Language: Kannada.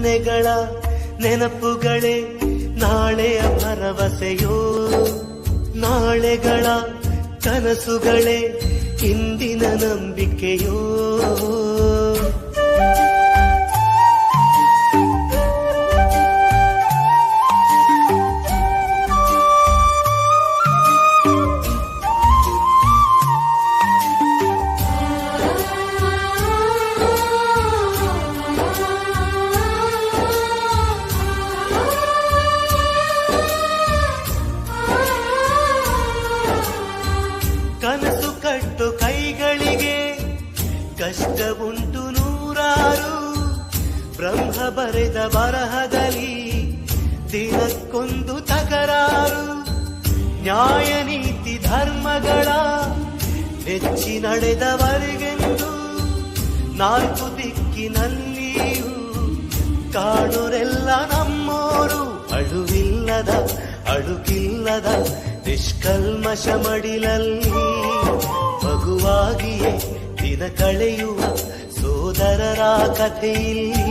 ನೆಗಳ ನೆನಪುಗಳೇ ನಾಳೆಯ ಭರವಸೆಯೋ? ನಾಳೆಗಳ ಕನಸುಗಳೇ ಇಂದಿನ ನಂಬಿಕೆಯೋ? ಕನಸು ಕಟ್ಟು ಕೈಗಳಿಗೆ. ಕಷ್ಟ ಉಂಟು ನೂರಾರು. ಬ್ರಹ್ಮ ಬರೆದ ಬರಹದಲ್ಲಿ ದಿನಕ್ಕೊಂದು ತಕರಾರು. ನ್ಯಾಯ ನೀತಿ ಧರ್ಮಗಳ ನೆಚ್ಚಿ ನಡೆದವರಿಗೆಂದು ನಾಲ್ಕು ದಿಕ್ಕಿನಲ್ಲಿಯೂ ಕಾಣುರೆಲ್ಲ ನಮ್ಮೋರು. ಅಳುವಿಲ್ಲದ, ಅಳುಕಿಲ್ಲದ ನಿಷ್ಕಲ್ಮಶ ಮಡಿಲಲ್ಲಿ ಮಗುವಾಗಿಯೇ ದಿನ ಕಳೆಯುವ ಸೋದರರ ಕಥೆಯಲ್ಲಿ